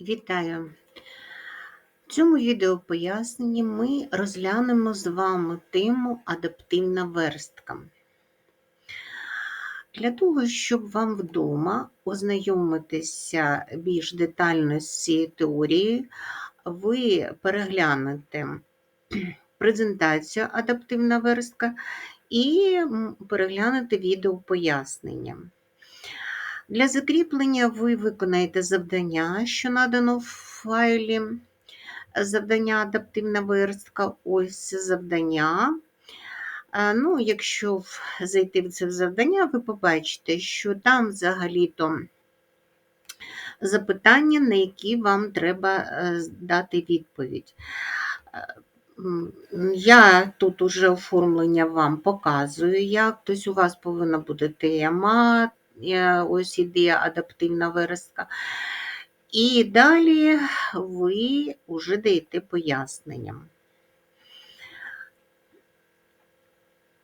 Вітаю! В цьому відео поясненні ми розглянемо з вами тему адаптивна верстка. Для того, щоб вам вдома ознайомитися більш детально з цією теорією, ви переглянете презентацію адаптивна верстка і переглянете відео пояснення. Для закріплення ви виконаєте завдання, що надано в файлі завдання адаптивна верстка. Ось завдання. Ну, Якщо зайти в це завдання, ви побачите, що там взагалі-то запитання, на які вам треба е, дати відповідь. Е, я тут уже оформлення вам показую, як тобто у вас повинна бути тема, ось іде адаптивна верстка. І далі ви вже даєте пояснення.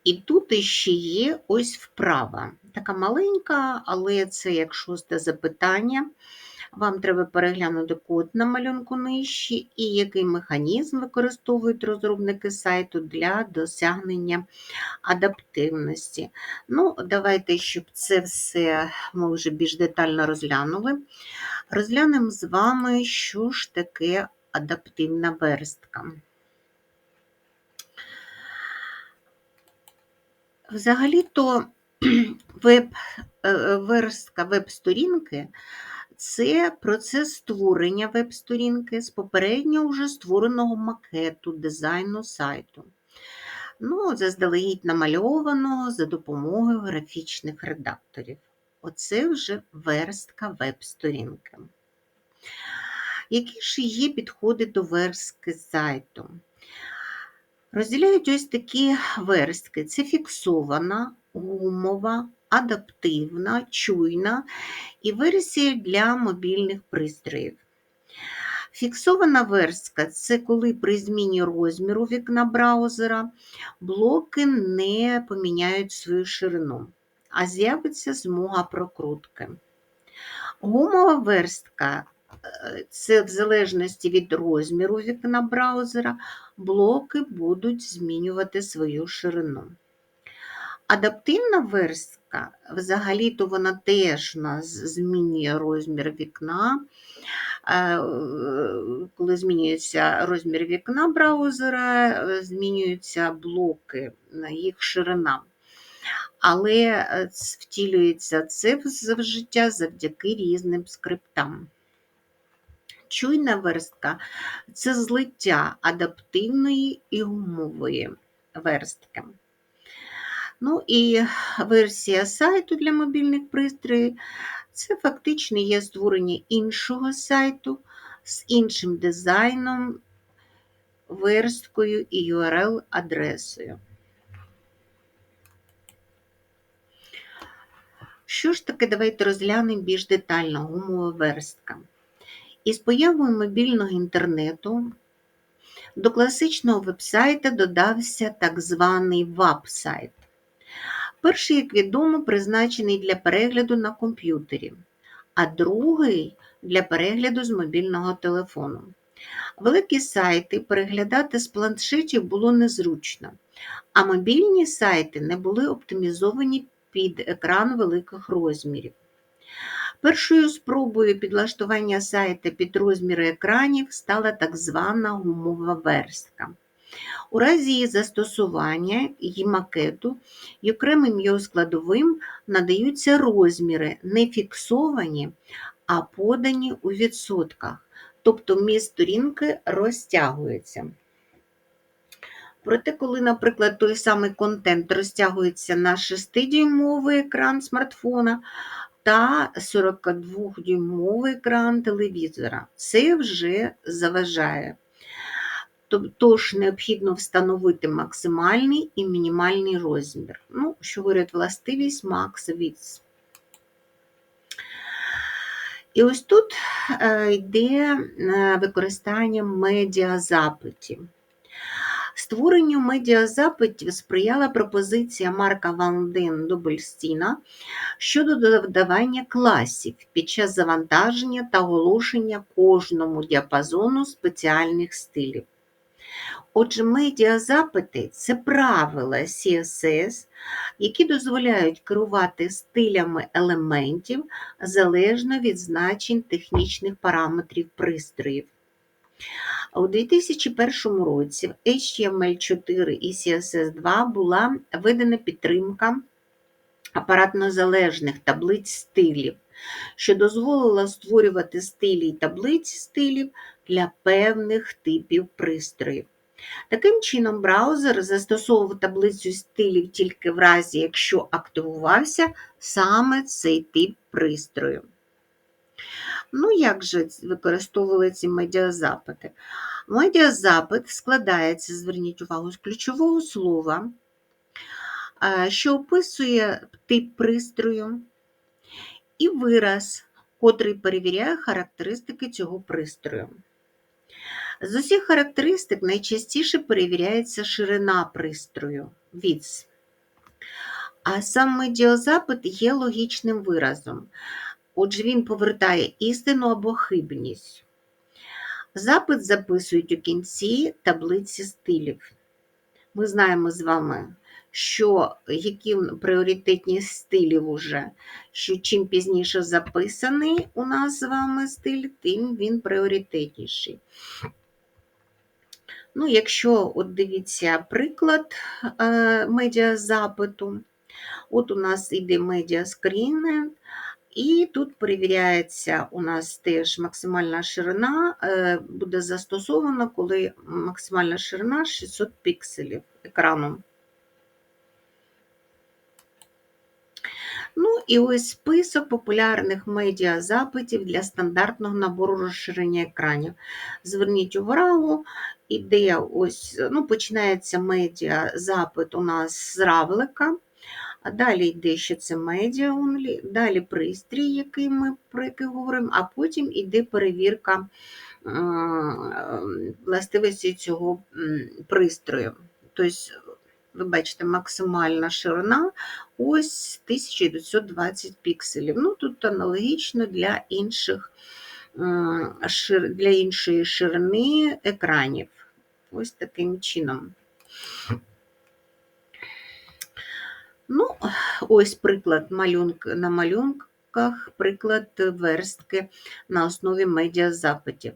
І тут ще є ось вправа. Така маленька, але це як шосте запитання. Вам треба переглянути код на малюнку нижче і який механізм використовують розробники сайту для досягнення адаптивності. Ну, Давайте, щоб це все ми вже більш детально розглянули. Розглянемо з вами, що ж таке адаптивна верстка. Взагалі-то веб, е, верстка веб-сторінки це процес створення веб-сторінки з попередньо вже створеного макету дизайну сайту. Ну, заздалегідь намальованого за допомогою графічних редакторів. Оце вже верстка веб-сторінки. Які ж є підходи до верстки сайту? Розділяють ось такі верстки: це фіксована, гумова, адаптивна, чуйна і версія для мобільних пристроїв. Фіксована верстка це коли при зміні розміру вікна браузера блоки не поміняють свою ширину, а з'явиться змога прокрутки. Гумова верстка е, це в залежності від розміру вікна браузера, блоки будуть змінювати свою ширину. Адаптивна верстка, взагалі-то вона теж нас змінює розмір вікна. Е, коли змінюється розмір вікна браузера, змінюються блоки, їх ширина. Але е, втілюється це в життя завдяки різним скриптам. Чуйна верстка це злиття адаптивної і гумової верстки. Ну і версія сайту для мобільних пристроїв це фактично є створення іншого сайту з іншим дизайном, версткою і URL-адресою. Що ж таке, давайте розглянемо більш детально гумова верстка. Із появою мобільного інтернету до класичного вебсайта додався так званий веб-сайт. Перший, як відомо, призначений для перегляду на комп'ютері, а другий для перегляду з мобільного телефону. Великі сайти переглядати з планшетів було незручно, а мобільні сайти не були оптимізовані під екран великих розмірів. Першою спробою підлаштування сайта під розміри екранів стала так звана гумова верстка. У разі застосування її макету і окремим його складовим надаються розміри, не фіксовані, а подані у відсотках, тобто міст сторінки розтягується. Проте, коли, наприклад, той самий контент розтягується на 6-дюймовий екран смартфона та 42-дюймовий екран телевізора, це вже заважає. Тож необхідно встановити максимальний і мінімальний розмір. Ну, що говорить властивість Width. І ось тут е, йде е, використання медіазапитів. Створенню медіазапитів сприяла пропозиція Марка Ванден Дубельстіна щодо додавання класів під час завантаження та оголошення кожному діапазону спеціальних стилів. Отже, медіазапити це правила CSS, які дозволяють керувати стилями елементів залежно від значень технічних параметрів пристроїв. У 2001 році в HTML4 і CSS2 була введена підтримка апаратно-залежних таблиць стилів, що дозволила створювати стилі й таблиці стилів для певних типів пристроїв. Таким чином, браузер застосовував таблицю стилів тільки в разі, якщо активувався саме цей тип пристрою. Ну, як же використовували ці медіазапити? Медіазапит складається, зверніть увагу, з ключового слова, що описує тип пристрою і вираз, котрий перевіряє характеристики цього пристрою. З усіх характеристик найчастіше перевіряється ширина пристрою відс. А сам медіозапит є логічним виразом. Отже, він повертає істину або хибність. Запит записують у кінці таблиці стилів. Ми знаємо з вами, що які пріоритетні стилі вже, що чим пізніше записаний у нас з вами стиль, тим він пріоритетніший. Ну, Якщо от дивіться приклад е, медіазапиту, от у нас іде медіаскрінинг, і тут перевіряється у нас теж максимальна ширина, е, буде застосована, коли максимальна ширина 600 пікселів екрану. Ну і ось список популярних медіазапитів для стандартного набору розширення екранів. Зверніть увагу, іде ось, ну, починається медіазапит у нас з равлика. А далі йде, що це медіа only, далі пристрій, який ми про який говоримо, а потім йде перевірка властивості цього пристрою. Тобто, ви бачите, максимальна ширина ось 1920 пікселів. Ну, Тут аналогічно для інших для іншої ширини екранів. Ось таким чином. Ну, ось приклад малюнк, на малюнках, приклад верстки на основі медіазапитів.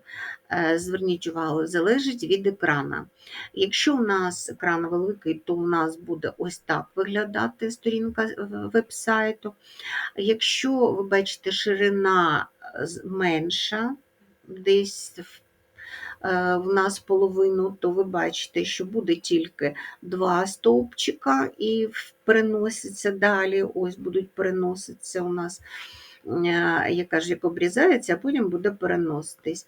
Е, зверніть увагу, залежить від екрана. Якщо у нас екран великий, то у нас буде ось так виглядати сторінка веб-сайту. Якщо ви бачите, ширина менша, десь в Е, в нас половину, то ви бачите, що буде тільки два стовпчика і переноситься далі. Ось будуть переноситися у нас, е, яка ж як обрізається, а потім буде переноситись.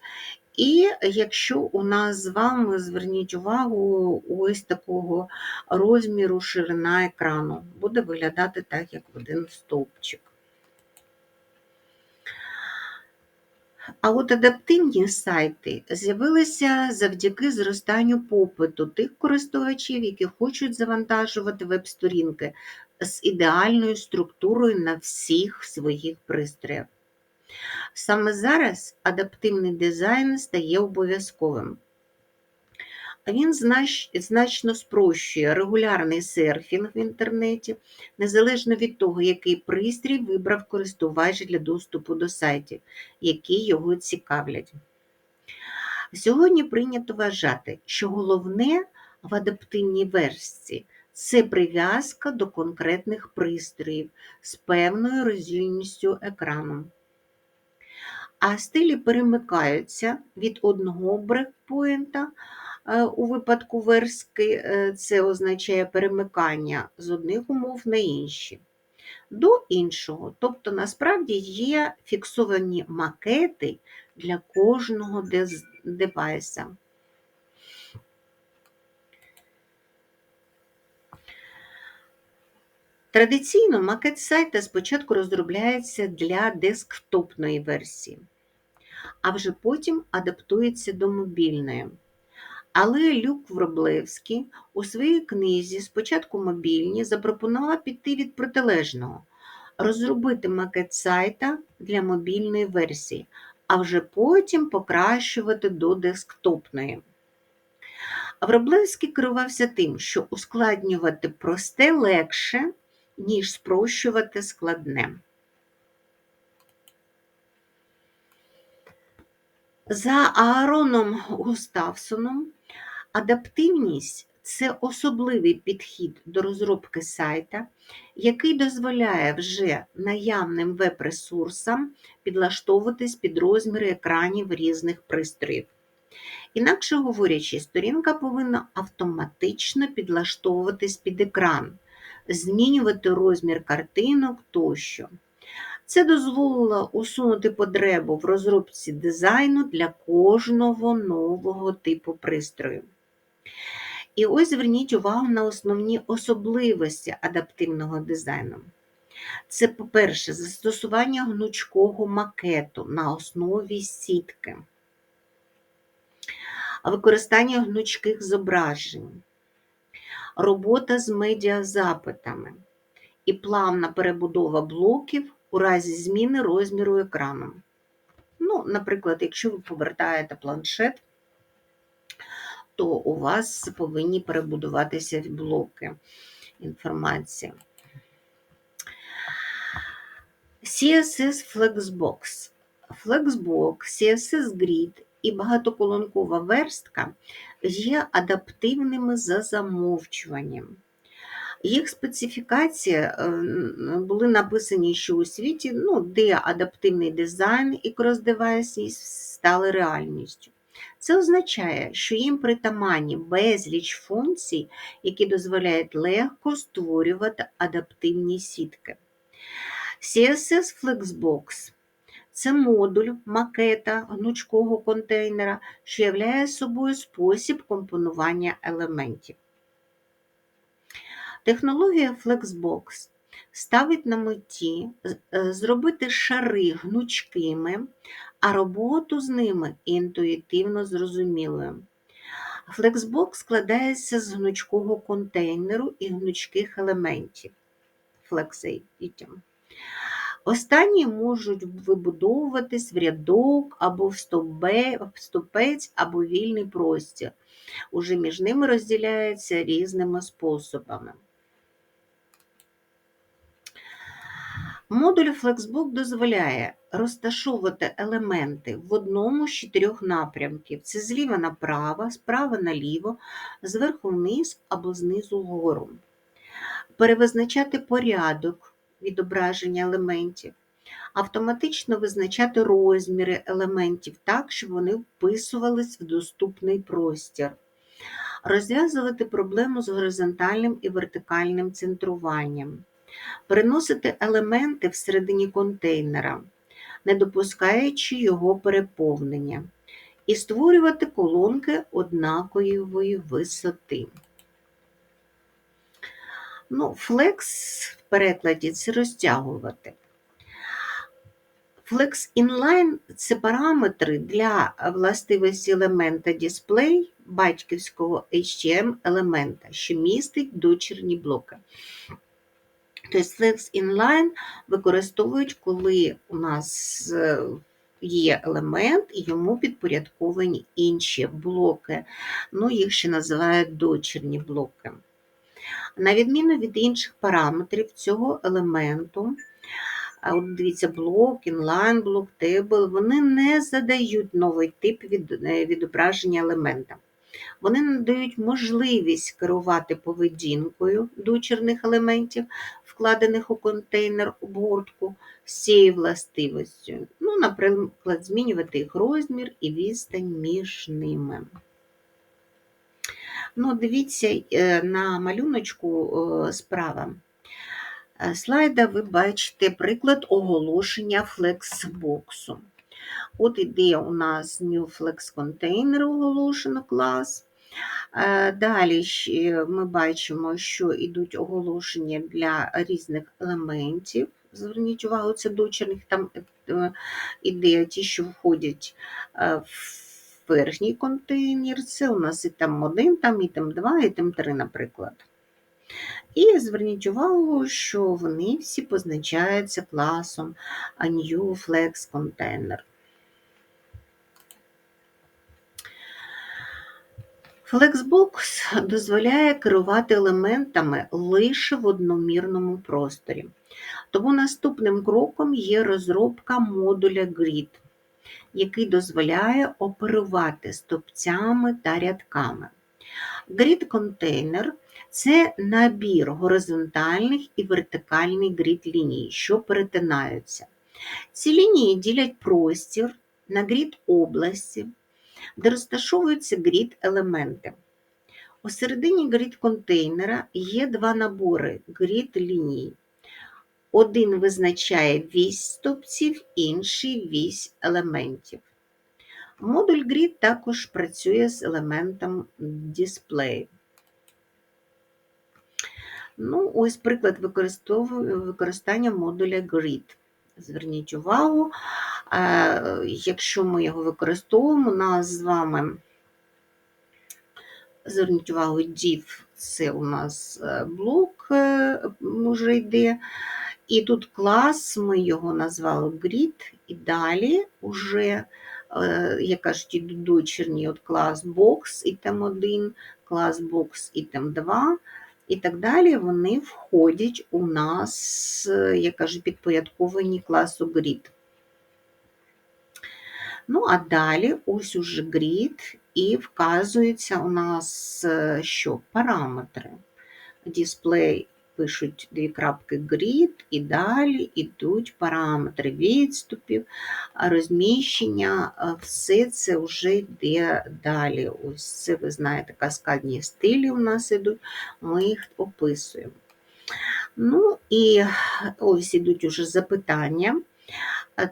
І якщо у нас з вами, зверніть увагу, ось такого розміру ширина екрану, буде виглядати так, як один стовпчик. А от адаптивні сайти з'явилися завдяки зростанню попиту тих користувачів, які хочуть завантажувати веб-сторінки з ідеальною структурою на всіх своїх пристроях. Саме зараз адаптивний дизайн стає обов'язковим. Він значно спрощує регулярний серфінг в інтернеті, незалежно від того, який пристрій вибрав користувач для доступу до сайтів, які його цікавлять. Сьогодні прийнято вважати, що головне в адаптивній версії це прив'язка до конкретних пристроїв з певною роздільністю екрану. А стилі перемикаються від одного брекпоінта у випадку верстки е, це означає перемикання з одних умов на інші. До іншого, тобто, насправді є фіксовані макети для кожного девайса. Традиційно макет сайта спочатку розробляється для десктопної версії, а вже потім адаптується до мобільної. Але Люк Вроблевський у своїй книзі спочатку мобільні запропонував піти від протилежного, розробити макет сайта для мобільної версії, а вже потім покращувати до десктопної. Вроблевський керувався тим, що ускладнювати просте легше, ніж спрощувати складне. За Аароном Густавсоном адаптивність це особливий підхід до розробки сайта, який дозволяє вже наявним веб-ресурсам підлаштовуватись під розміри екранів різних пристроїв. Інакше говорячи, сторінка повинна автоматично підлаштовуватись під екран, змінювати розмір картинок тощо. Це дозволило усунути потребу в розробці дизайну для кожного нового типу пристрою. І ось зверніть увагу на основні особливості адаптивного дизайну. Це, по-перше, застосування гнучкого макету на основі сітки, використання гнучких зображень, робота з медіазапитами і плавна перебудова блоків у разі зміни розміру екрану. Ну, Наприклад, якщо ви повертаєте планшет, то у вас повинні перебудуватися блоки інформації. CSS Flexbox. Flexbox, CSS Grid і багатоколонкова верстка є адаптивними за замовчуванням. Їх специфікації е, були написані ще у світі, ну, де адаптивний дизайн і крос-девайсність стали реальністю. Це означає, що їм притаманні безліч функцій, які дозволяють легко створювати адаптивні сітки. CSS Flexbox це модуль макета гнучкого контейнера, що являє собою спосіб компонування елементів. Технологія Flexbox ставить на меті е, зробити шари гнучкими, а роботу з ними інтуїтивно зрозумілою. Flexbox складається з гнучкого контейнеру і гнучких елементів. Останні можуть вибудовуватись в рядок або в стопець, або вільний простір. Уже між ними розділяються різними способами. Модуль Flexbox дозволяє розташовувати елементи в одному з чотирьох напрямків: це зліва направо, справа наліво, зверху вниз або знизу вгору. Перевизначати порядок відображення елементів, автоматично визначати розміри елементів так, щоб вони вписувались в доступний простір, розв'язувати проблему з горизонтальним і вертикальним центруванням переносити елементи всередині контейнера, не допускаючи його переповнення, і створювати колонки однакової висоти. Ну, Flex в перекладі це розтягувати. Flex Inline це параметри для властивості елемента display батьківського HTML елемента, що містить дочірні блоки. Тобто Flex Inline використовують, коли у нас е, є елемент, і йому підпорядковані інші блоки. Ну, їх ще називають дочірні блоки. На відміну від інших параметрів цього елементу, от дивіться, блок, інлайн, блок, тейбл, вони не задають новий тип е, відображення елемента. Вони надають можливість керувати поведінкою дочірних елементів, вкладених у контейнер обгортку з цією властивостю. Ну, Наприклад, змінювати їх розмір і відстань між ними. Ну, Дивіться е, на малюночку е, справа. Е, слайда ви бачите приклад оголошення флексбоксу. От іде у нас New Flex Container оголошено клас. Е, далі ми бачимо, що йдуть оголошення для різних елементів. Зверніть увагу, це дочерних там е, іде ті, що входять е, в верхній контейнер, це у нас ітем 1, там ітем 2, ітем 3, наприклад. І зверніть увагу, що вони всі позначаються класом New Flex Container. Flexbox дозволяє керувати елементами лише в одномірному просторі. Тому наступним кроком є розробка модуля Grid, який дозволяє оперувати стовпцями та рядками. Grid контейнер це набір горизонтальних і вертикальних грід ліній, що перетинаються. Ці лінії ділять простір на грід області, де розташовуються грід елементи. У середині грід контейнера є два набори грід ліній. Один визначає вісь стовпців, інший вісь елементів. Модуль Grid також працює з елементом Display. Ну, ось приклад використання модуля Grid. Зверніть увагу, е, якщо ми його використовуємо, нас з вами, зверніть увагу, div – це у нас е, блок вже йде. І тут клас, ми його назвали Grid, і далі вже, е, як кажуть, йдуть дочірні от клас Box, item 1, клас Box, item 2, і так далі, вони входять у нас, як кажуть, підпорядковані класу Grid. Ну, а далі ось уже грід, і вказується у нас що? Параметри. Дисплей пишуть дві крапки grid, і далі йдуть параметри відступів, розміщення, все це вже йде далі. Ось це, ви знаєте, каскадні стилі у нас йдуть, ми їх описуємо. Ну і ось ідуть уже запитання.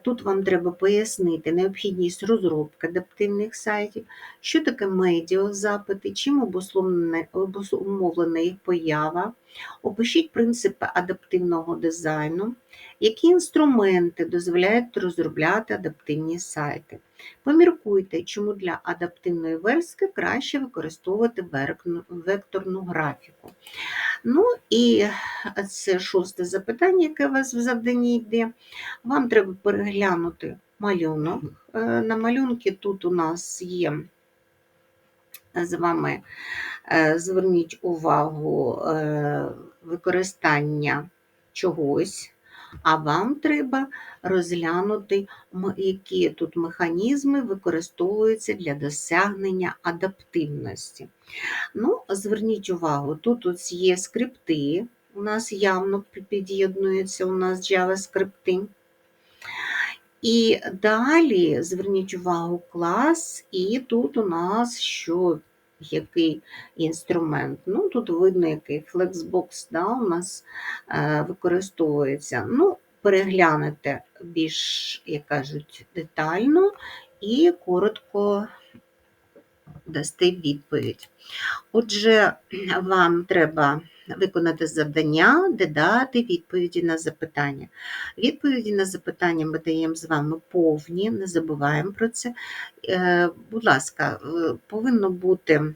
Тут вам треба пояснити необхідність розробки адаптивних сайтів, що таке медіазапити, чим обумовлена їх поява, опишіть принципи адаптивного дизайну, які інструменти дозволяють розробляти адаптивні сайти. Поміркуйте, чому для адаптивної верстки краще використовувати векторну графіку. Ну і це шосте запитання, яке у вас в завданні йде. Вам треба переглянути малюнок. Е, на малюнки тут у нас є з вами, е, зверніть увагу, е, використання чогось. А вам треба розглянути, які тут механізми використовуються для досягнення адаптивності. Ну, Зверніть увагу, тут є скрипти, у нас явно під'єднуються у нас JavaScript. І далі зверніть увагу клас, і тут у нас що який інструмент. Ну, Тут видно, який Flexbox да, у нас е, використовується. Ну, Переглянете більш, як кажуть, детально і коротко дасте відповідь. Отже, вам треба виконати завдання, де дати відповіді на запитання. Відповіді на запитання ми даємо з вами повні, не забуваємо про це. Е, будь ласка, е, повинно бути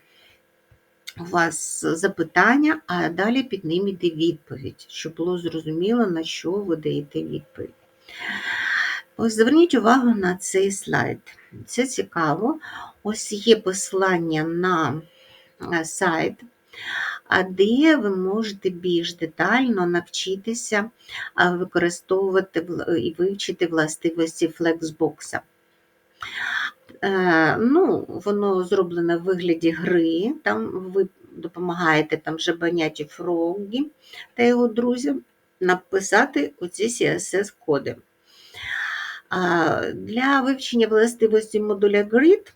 у вас запитання, а далі під ним іде відповідь, щоб було зрозуміло, на що ви даєте відповідь. Ось зверніть увагу на цей слайд. Це цікаво. Ось є посилання на е, сайт де ви можете більш детально навчитися використовувати і вивчити властивості флексбокса. Е, ну, Воно зроблене в вигляді гри, там ви допомагаєте там Жабаняті Фрогі та його друзям написати оці CSS-коди. Для вивчення властивості модуля Grid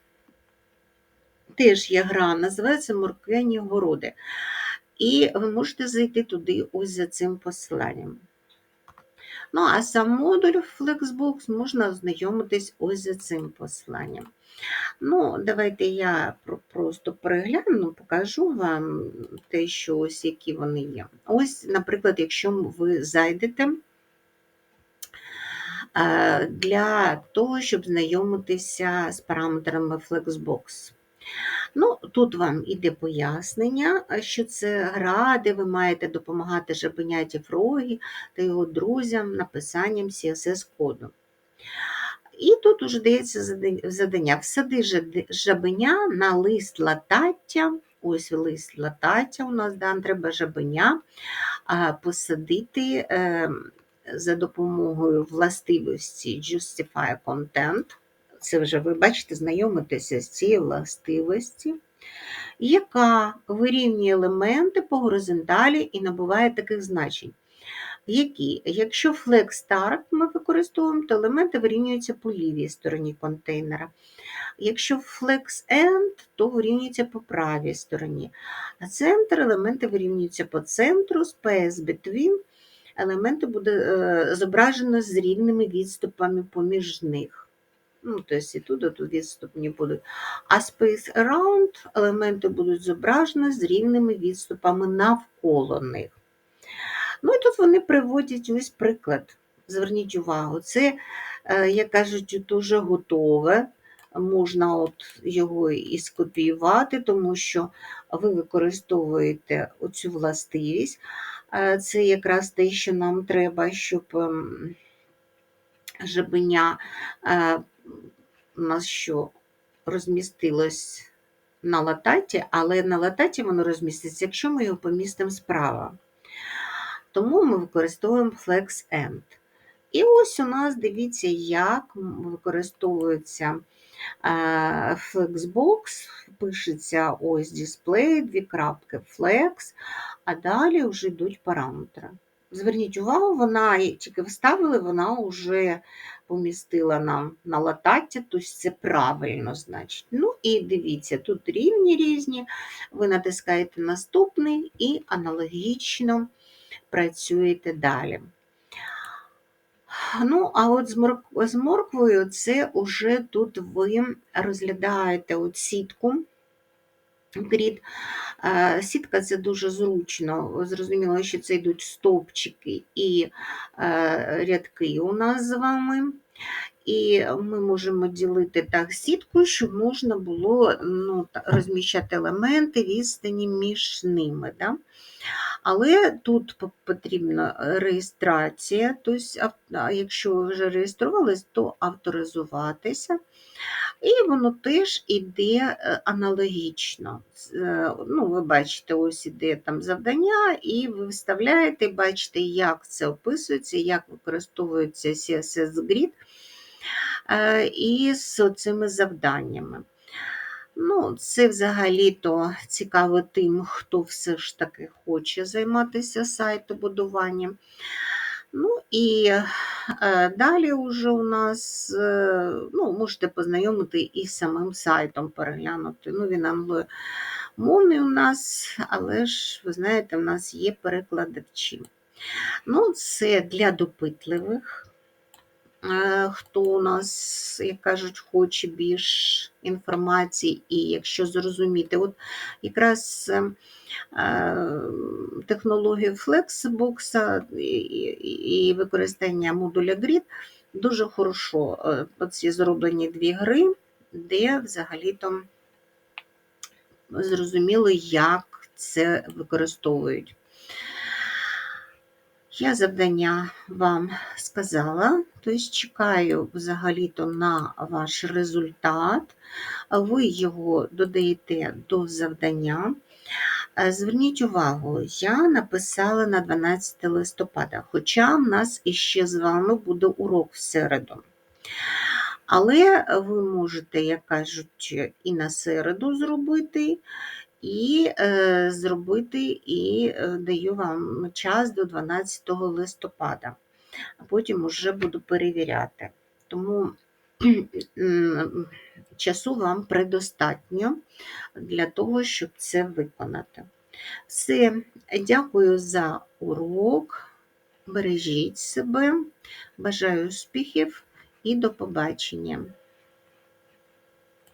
теж є гра, називається Морквяні городи. І ви можете зайти туди ось за цим посиланням. Ну, а сам модуль Flexbox можна ознайомитись ось за цим посиланням. Ну, Давайте я просто перегляну, покажу вам те, що ось які вони є. Ось, наприклад, якщо ви зайдете е, для того, щоб знайомитися з параметрами Flexbox. Ну, Тут вам іде пояснення, що це гра, де ви маєте допомагати жабеняті Фрогі та його друзям написанням CSS-коду. І тут уже дається завдання. Всади жабеня на лист латаття. Ось лист латаття у нас да, треба жабеня посадити ем, за допомогою властивості Justify Content. Це вже ви бачите, знайомитеся з цією властивості, яка вирівнює елементи по горизонталі і набуває таких значень. Які, якщо Flex Start ми використовуємо, то елементи вирівнюються по лівій стороні контейнера. Якщо Flex End, то вирівнюється по правій стороні. А центр елементи вирівнюються по центру, Space Between елементи буде е, зображено з рівними відступами поміж них. Ну, тобто і тут, тут відступні будуть. А Space Around елементи будуть зображені з рівними відступами навколо них. Ну і тут вони приводять ось приклад. Зверніть увагу, це, е, як кажуть, дуже готове. Можна от його і скопіювати, тому що ви використовуєте оцю властивість. Е, це якраз те, що нам треба, щоб ем, жабеня е, у нас що розмістилось на лататі, але на лататі воно розміститься, якщо ми його помістимо справа. Тому ми використовуємо Flex End. І ось у нас дивіться, як використовується е, Flexbox, пишеться ось дисплей, дві крапки Flex, а далі вже йдуть параметри. Зверніть увагу, вона тільки вставили, вона вже помістила нам на латаття, тобто це правильно, значить. Ну і дивіться, тут рівні різні, ви натискаєте наступний і аналогічно працюєте далі. Ну, а от з морквою це вже тут ви розглядаєте от сітку. Грід. Сітка це дуже зручно. Зрозуміло, що це йдуть стовпчики і е, рядки у нас з вами. І ми можемо ділити так сітку, щоб можна було ну, розміщати елементи відстані між ними. Да? Але тут потрібна реєстрація, тобто, якщо ви вже реєструвались, то авторизуватися. І воно теж іде е, аналогічно. Е, ну, Ви бачите, ось іде там завдання, і ви вставляєте, бачите, як це описується, як використовується CSS Grid е, із цими завданнями. Ну, Це взагалі-то цікаво тим, хто все ж таки хоче займатися сайтобудуванням. Ну і е, далі вже у нас е, ну, можете познайомити із самим сайтом, переглянути. Ну, Він англомовний у нас, але ж, ви знаєте, у нас є перекладачі. Ну, Це для допитливих. Е, хто у нас, як кажуть, хоче більш інформації, і якщо зрозуміти, от якраз е, технологію Flexbox і використання модуля Grid дуже хорошо. Е, ці зроблені дві гри, де взагалі-то зрозуміло, як це використовують. Я завдання вам сказала, тобто чекаю взагалі-то на ваш результат, ви його додаєте до завдання. Е, зверніть увагу, я написала на 12 листопада, хоча в нас іще з вами буде урок в середу. Але ви можете, як кажуть, і на середу зробити, і е, зробити, і е, даю вам час до 12 листопада, а потім вже буду перевіряти. Тому часу вам предостатньо для того, щоб це виконати. Все, дякую за урок. Бережіть себе, бажаю успіхів і до побачення!